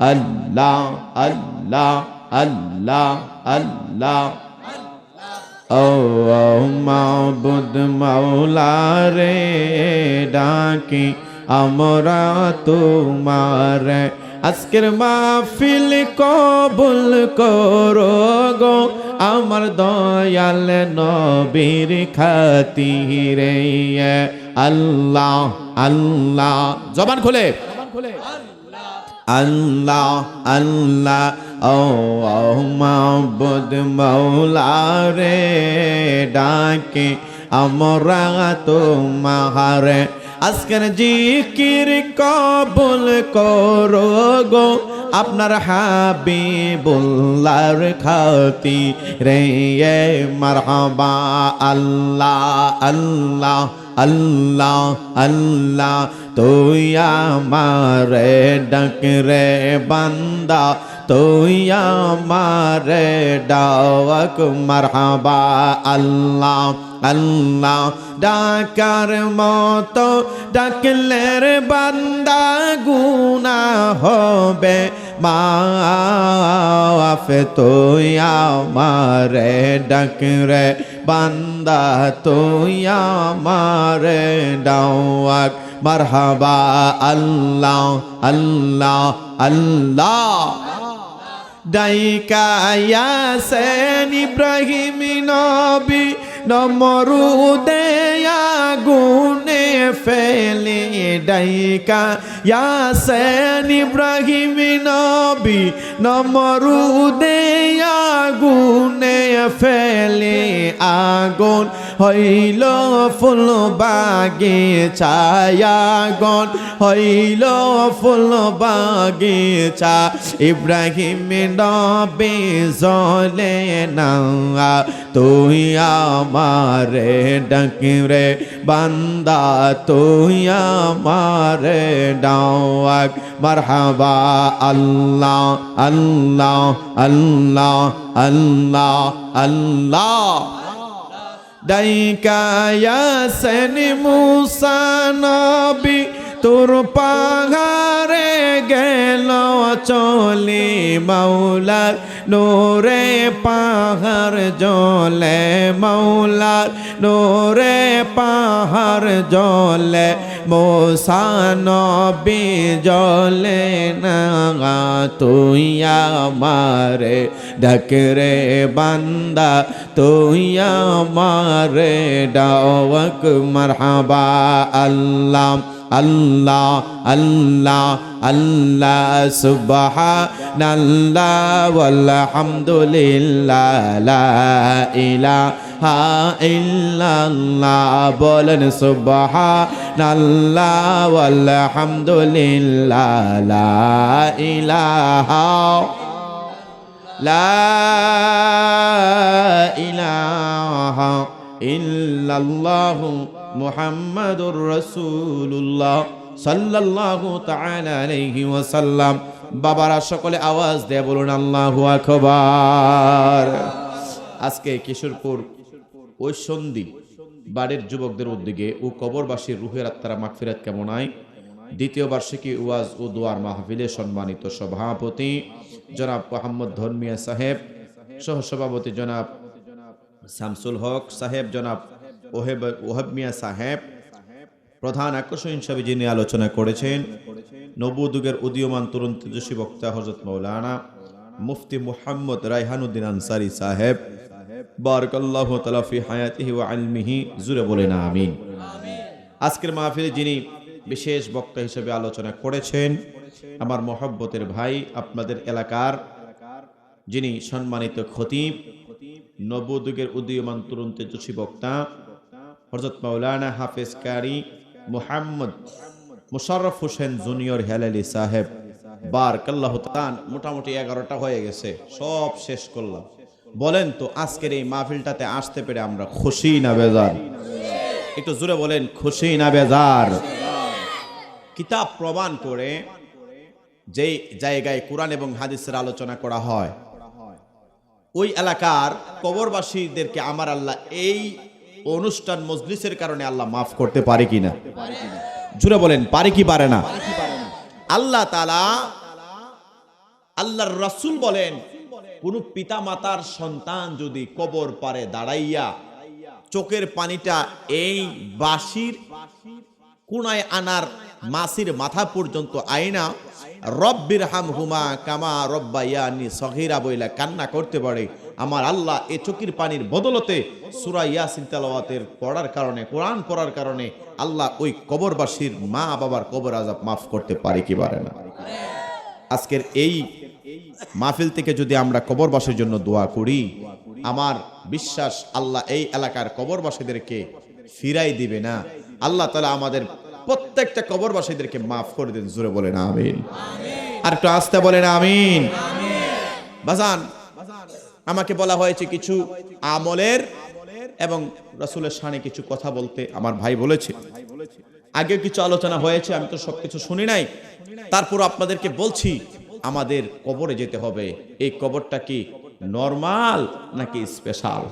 আল্লাহ আল্লাহ আল্লাহ আল্লাহ। মাবুদ মাওলা রে ডাকি, আমরা তোমার। আজকের মাহফিল কবুল করো গো, আমার দয়াল নবীর খাতিরে। আল্লাহ আল্লাহ। জবান খুলে। আল্লাহ আল্লাহ ও মাবুদ মৌলা রে ডাকে আমরা তোমার আজকের জিকির কবুল করো গো। আপনার হাবিবুল্লাহর খাতি রে মারহাবা আল্লাহ আল্লাহ আল্লাহ আল্লাহ। তুই আমারে ডাক রে বান্দা, তুই আমারে ডাক, মারহাবা আল্লাহ। আল্লাহ ডাকার মতো ডাকলে রে বান্দা গুনা হবে। মাফ তুই আমারে ডাক রে বান্দা, তুই আমারে ডাক মারহাবা আল্লাহ আল্লাহ আল্লাহ। ডাইকা ইয়াসেন ইব্রাহিম নবী নমরুদে আগুনে ফেলে ডাইকা। ইয়াসেন ইব্রাহিম নবী নমরুদে আগুনে ফেলে আগুন। হইল ফুল বাগে ছায়াগন হইল ফুল বাগিচা ইব্রাহিম নবে জলে না তুই আমারে ডাকিরে, বান্দা, তুই আমারে ডাক মারহাবা আল্লাহ আল্লাহ আল্লাহ আল্লাহ আল্লাহ। ডাইকা ইয়াসেন মুসা নবী তোর পাহাড়ে গেল চলে মাওলার নোরে পাহাড় জলে মাওলার নোরে পাহাড় জলে মোসা নবী জলে না তুই আমারে ডাকরে বান্দা, তুই আমারে ডাওয়াক মারহাবা আল্লাহ। আল্লাহ আল্লাহ আল্লাহ, সুবহানাল্লাহ, ওয়ালহামদুলিল্লাহ, লা ইলাহা ইল্লাল্লাহ, বলেন সুবহানাল্লাহ, ওয়ালহামদুলিল্লাহ, লা ইলাহা লা ইলাহা ইল্লাল্লাহ। মুহাম্মাদুর রাসূলুল্লাহ সাল্লাল্লাহু তাআলা আলাইহি ওয়াসাল্লাম। বাবারা সকলে আওয়াজ দিয়ে বলুন, আল্লাহু আকবার। আজকে কিশোরপুর ওই সন্ধি বাড়ির যুবকদের উদ্যোগে ও কবরবাসীর রুহের আত্মারা মাগফিরাত কামনায় দ্বিতীয় বার্ষিকী ওয়াজ ও দোয়ার মাহফিলে সম্মানিত সভাপতি জনাব মোহাম্মদ ধর্মিয়া সাহেব, সহসভাপতি জনাব শামসুল হক সাহেব, জনাব ওহেব ওহেব মিয়া সাহেব প্রধান আকর্ষণ হিসাবে যিনি আলোচনা করেছেন, নবুদুগের উদীয়মান তরুণ তেজস্বী বক্তা হজরত মৌলানা মুফতি মুহাম্মদ রাইহানুদ্দিন আনসারি সাহেব। বারকাল্লাহ তালাফি হায়াতিহি ওয়া আলমিহি, জুড়ে বলেন আমিন। আজকের মাহফিলে যিনি বিশেষ বক্তা হিসেবে আলোচনা করেছেন, আমার মহব্বতের ভাই, আপনাদের এলাকার যিনি সম্মানিত খতিব নবযুগের উদীয়মান তরুণ তেজস্বী বক্তা হজরত মাওলানা হাফেজ কারি মুহাম্মদ মুশাররফ হোসেন জুনিয়র হেলালি সাহেব। বার কাল্লাহ তান মোটামুটি এগারোটা হয়ে গেছে। সব শেষ করলাম। বলেন তো, আজকের এই মাহফিলটাতে আসতে পেরে আমরা খুশি না বেজার? একটু জুড়ে বলেন, খুশি না বেজার? কিতাব প্রমাণ করে যেই জায়গায় কোরআন এবং হাদিসের আলোচনা করা হয়, ওই এলাকার কবরবাসীদেরকে আমার আল্লাহ এই অনুষ্ঠান মজলিসের কারণে আল্লাহ মাফ করতে পারে কিনা? জুড়ে বলেন, পারে কি পারে না? আল্লাহ তালা আল্লাহর রাসূল বলেন, কোন পিতা মাতার সন্তান যদি কবর পারে দাঁড়াইয়া চোখের পানিটা এই বাঁশির কুনায় আনার মাসির মাথা পর্যন্ত আয়না রব্বির হাম হুমা কামা রব্বাইয়ানি সহিরা বইলা কান্না করতে পারে। আমার আল্লাহ এ চোখের পানির বদলতে সুরা ইয়াসিন তেলাওয়াতের পড়ার কারণে, কোরআন পড়ার কারণে আল্লাহ ওই কবরবাসীর মা বাবার কবর আজাব মাফ করতে পারে কি পারে না। আজকের এই মাহফিল থেকে যদি আমরা কবরবাসীর জন্য দোয়া করি, আমার বিশ্বাস আল্লাহ এই এলাকার কবরবাসীদেরকে ফিরাই দিবে না। আল্লাহ তালা আমাদের প্রত্যেকটা কবরবাসীদেরকে মাফ করে দিন বলে না আমিন। আর একটু আসতে বলে না আমিন। বাজান আমাকে বলা হয়েছে কিছু আমলের এবং রাসুলের সানে কিছু কথা বলতে আমার ভাই বলেছে। আগে কিছু আলোচনা হয়েছে, আমি তো সবকিছু শুনি নাই। তারপর আপনাদেরকে বলছি, আমাদের কবরে যেতে হবে। এই কবরটা কি নর্মাল নাকি স্পেশাল